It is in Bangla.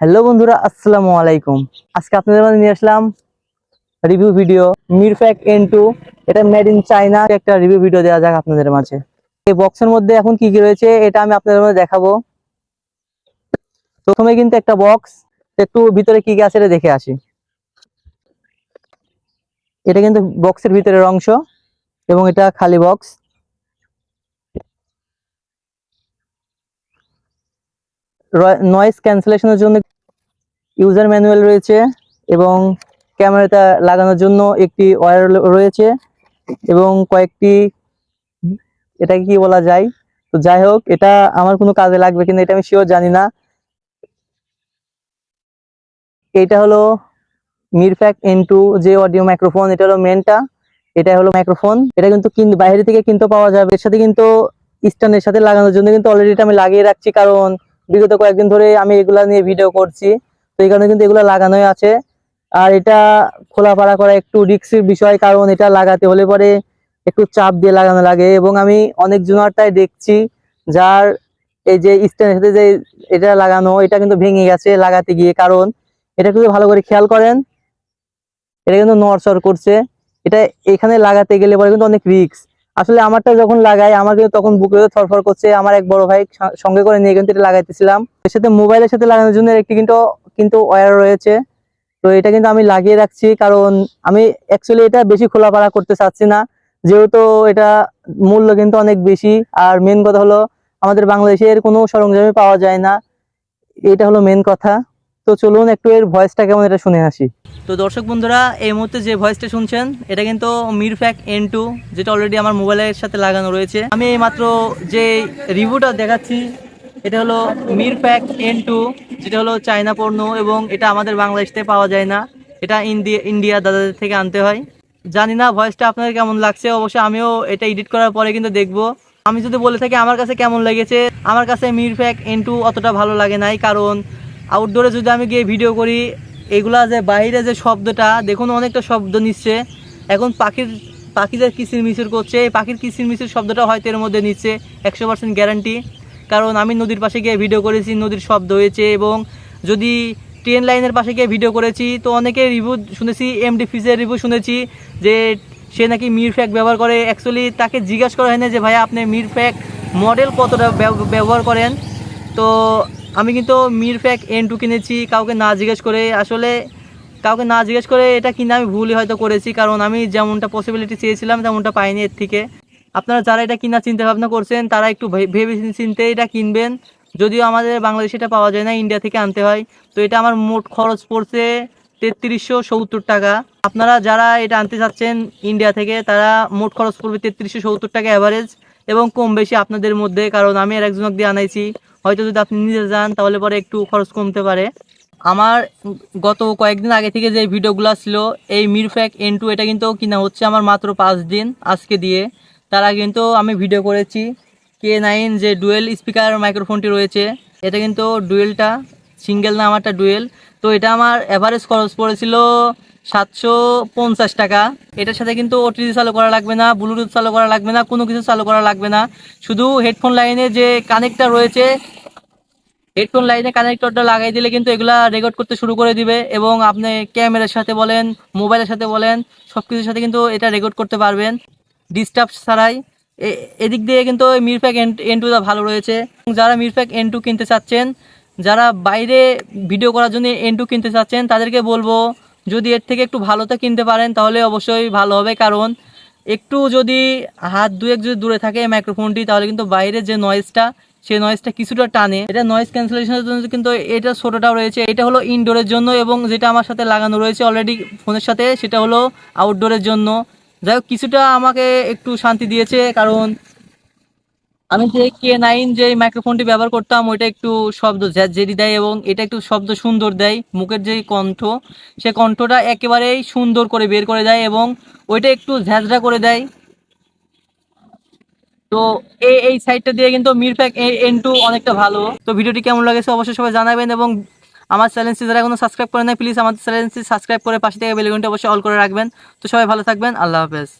হ্যালো বন্ধুরা, আসসালামু আলাইকুম। আজকে আপনাদের মাঝে নিয়ে আসলাম review video Mirfak N two এটা মেড ইন চায়না একটা রিভিউ ভিডিও দেওয়া যাক আপনাদের মাঝে। এই বক্সের মধ্যে এখন কি কি রয়েছে, এটা আমি আপনাদের মাঝে দেখাবো। প্রথমে কিন্তু একটা বক্স একটু ভিতরে কি কি আছে এটা দেখে আসি। এটা কিন্তু বক্সের ভিতরের অংশ এবং এটা খালি বক্স নয়েজ ক্যান্সেলেশনের জন্য ইউজার ম্যানুয়াল রয়েছে এবং ক্যামেরাটা লাগানোর জন্য একটি ওয়্যার রয়েছে এবং কয়েকটি এটা কি বলা যায়? তো যাই হোক, এটা আমার কোনো কাজে লাগবে কিনা এটা আমি শিওর জানি না। এটা হলো মিরফ্যাক এন টু যে অডিও মাইক্রোফোন এটা হলো মেনটা এটা হলো মাইক্রোফোন এটা কিন্তু কিন- বাইরে থেকে কিনতে পাওয়া যাবে। এর সাথে কিন্তু স্ট্যান্ডের সাথে লাগানোর জন্য কিন্তু অলরেডি এটা আমি লাগিয়ে রাখছি, কারণ বিগত কয়েকদিন ধরে আমি এগুলা নিয়ে ভিডিও করছি। তো এই কারণে কিন্তু এগুলো লাগানোই আছে। আর এটা খোলাপাড়া করা একটু রিক্সের বিষয়, কারণ এটা লাগাতে হলে পরে একটু চাপ দিয়ে লাগানো লাগে। এবং আমি অনেক জুনারটাই দেখছি, যার এই যে স্ট্যান্ডের সাথে যে এটা লাগানো, এটা কিন্তু ভেঙে গেছে লাগাতে গিয়ে। কারণ এটা কিন্তু ভালো করে খেয়াল করেন, এটা কিন্তু নড়চড় করছে। এটা এখানে লাগাতে গেলে পরে কিন্তু অনেক রিক্স আসলে আমারটা যখন লাগাই, আমার কিন্তু তখন বুকে থরফর করছে। আমার এক বড় ভাই সঙ্গে করে নিয়ে কিন্তু এটা লাগাইতেছিলাম। এর সাথে মোবাইলের সাথে লাগানোর জন্য একটি কিন্তু কিন্তু ওয়্যার রয়েছে। তো এটা কিন্তু আমি লাগিয়ে রাখছি, কারণ আমি অ্যাকচুয়ালি এটা বেশি খোলাপাড়া করতে চাচ্ছি না। যেহেতু এটা মূল্য কিন্তু অনেক বেশি। আর মেন কথা হলো, আমাদের বাংলাদেশের কোনো সরঞ্জামই পাওয়া যায় না। এটা হলো মেন কথা। তো চলুন একটু এর ভয়েসটা কেমন এটা শুনে আসি। তো দর্শক বন্ধুরা, এই মুহূর্তে যে ভয়েসটা শুনছেন, এটা কিন্তু মিরফ্যাক এন টু যেটা অলরেডি আমার মোবাইলের সাথে লাগানো রয়েছে। আমি এই মাত্র যে রিভিউটা দেখাচ্ছি, এটা হলো মিরফ্যাক এন টু যেটা হলো চায়না পণ্য, এবং এটা আমাদের বাংলাদেশে পাওয়া যায় না। এটা ইন্ডিয়া ইন্ডিয়া দাদাদের থেকে আনতে হয়। জানি না ভয়েসটা আপনাদের কেমন লাগছে, অবশ্যই আমিও এটা এডিট করার পরে কিন্তু দেখব। আমি যদি বলে থাকি, আমার কাছে কেমন লেগেছে? আমার কাছে মিরফ্যাক এন টু অতটা ভালো লাগে নাই, কারণ আউটডোরে যদি আমি গিয়ে ভিডিও করি, এগুলা যে বাইরে যে শব্দটা, দেখুন অনেকটা শব্দ নিচ্ছে। এখন পাখির পাখি যে কিচির মিচির করছে। এই পাখির কিচির মিচির শব্দটা হয়তো এর মধ্যে নিচ্ছে, একশো পার্সেন্ট গ্যারান্টি কারণ আমি নদীর পাশে গিয়ে ভিডিও করেছি, নদীর শব্দ হয়েছে এবং যদি ট্রেন লাইনের পাশে গিয়ে ভিডিও করেছি, তো অনেকে রিভিউ শুনেছি এমডি ফিজের রিভিউ শুনেছি যে সে নাকি মিরফ্যাক ব্যবহার করে। অ্যাকচুয়ালি তাকে জিজ্ঞাসা করা হয় না যে, ভাইয়া, আপনি মিরফ্যাক মডেল কতটা ব্যব- ব্যবহার করেন? তো আমি কিন্তু মির মিরফ্যাক এন টু কিনেছি, কাউকে না জিজ্ঞেস করে, আসলে কাউকে না জিজ্ঞেস করে এটা কিনে আমি ভুলই হয়তো করেছি, কারণ আমি যেমনটা পসিবিলিটি চেয়েছিলাম, তেমনটা পাইনি এর থেকে। আপনারা যারা এটা কিনা চিন্তা ভাবনা করছেন, তারা একটু ভেবে চিনতে এটা কিনবেন। যদিও আমাদের বাংলাদেশে এটা পাওয়া যায় না ইন্ডিয়া থেকে আনতে হয়। তো এটা আমার মোট খরচ পড়ছে তেত্রিশশো সত্তর টাকা। আপনারা যারা এটা আনতে চাচ্ছেন ইন্ডিয়া থেকে, তারা মোট খরচ পড়বে তেত্রিশশো সত্তর টাকা অ্যাভারেজ এবং কম বেশি আপনাদের মধ্যে, কারণ আমি আর একজনক দিয়ে আনাইছি। হয়তো যদি আপনি নিজে যান, তাহলে পরে একটু খরচ কমতে পারে। আমার গত কয়েকদিন আগে থেকে যে ভিডিওগুলো ছিল, এই মিরফ্যাক এন টু এটা কিন্তু কিনা হচ্ছে আমার মাত্র পাঁচ দিন আজকে দিয়ে। তারা কিন্তু আমি ভিডিও করেছি কে নাইন যে ডুয়েল স্পিকার মাইক্রোফোনটি রয়েছে, এটা কিন্তু ডুয়েলটা সিঙ্গেল না, আমারটা ডুয়েল। তো এটা আমার অ্যাভারেজ খরচ পড়েছিল সাতশো পঞ্চাশ টাকা। এটার সাথে কিন্তু ওটিজি চালু করা লাগবে না ব্লুটুথ চালু করা লাগবে না, কোনো কিছু চালু করা লাগবে না। শুধু হেডফোন লাইনে যে কানেক্টর রয়েছে হেডফোন লাইনে কানেক্টরটা লাগাই দিলে কিন্তু এগুলা রেকর্ড করতে শুরু করে দিবে এবং আপনি ক্যামেরার সাথে বলেন মোবাইলের সাথে বলেন সব কিছুর সাথে কিন্তু এটা রেকর্ড করতে পারবেন। ডিস্টার্ব ছাড়াই। এদিক দিয়ে কিন্তু মিরপ্যাক এন টুটা ভালো রয়েছে। যারা মিরপ্যাক এন টু কিনতে চাচ্ছেন যারা বাইরে ভিডিও করার জন্য এন টু কিনতে চাচ্ছেন, তাদেরকে বলব, যদি এর থেকে একটু ভালোটা কিনতে পারেন, তাহলে অবশ্যই ভালো হবে। কারণ একটু যদি হাত দুয়েক যদি দূরে থাকে মাইক্রোফোনটি তাহলে কিন্তু বাইরে যে নয়েজটা সেই নয়েজটা কিছুটা টানে। এটা নয়েজ ক্যান্সেলেশনের জন্য কিন্তু এটা ছোটোটাও রয়েছে। এটা হলো ইনডোরের জন্য এবং যেটা আমার সাথে লাগানো রয়েছে অলরেডি ফোনের সাথে, সেটা হলো আউটডোরের জন্য। যাই হোক, কিছুটা আমাকে একটু শান্তি দিয়েছে, কারণ আমি যে কে নাইন যে মাইক্রোফোনটি ব্যবহার করতাম, ওইটা একটু শব্দ ঝ্যাঁঝেরি দেয় এবং এটা একটু শব্দ সুন্দর দেয়। মুখের যে কণ্ঠ, সে কণ্ঠটা একেবারেই সুন্দর করে বের করে দেয় এবং ওইটা একটু ঝ্যাঁঝরা করে দেয়। তো এই এই সাইডটা দিয়ে কিন্তু মিরপ্যাক এন টু অনেকটা ভালো। তো ভিডিওটি কেমন লাগেছে অবশ্যই সবাই জানাবেন এবং আমার চ্যানেলটি যারা এখনও সাবস্ক্রাইব করে নাই প্লিজ আমার চ্যানেলটি সাবস্ক্রাইব করে পাশে থেকে বেলঘন্টা অবশ্যই অল করে রাখবেন। তো সবাই ভালো থাকবেন, আল্লাহ হাফেজ।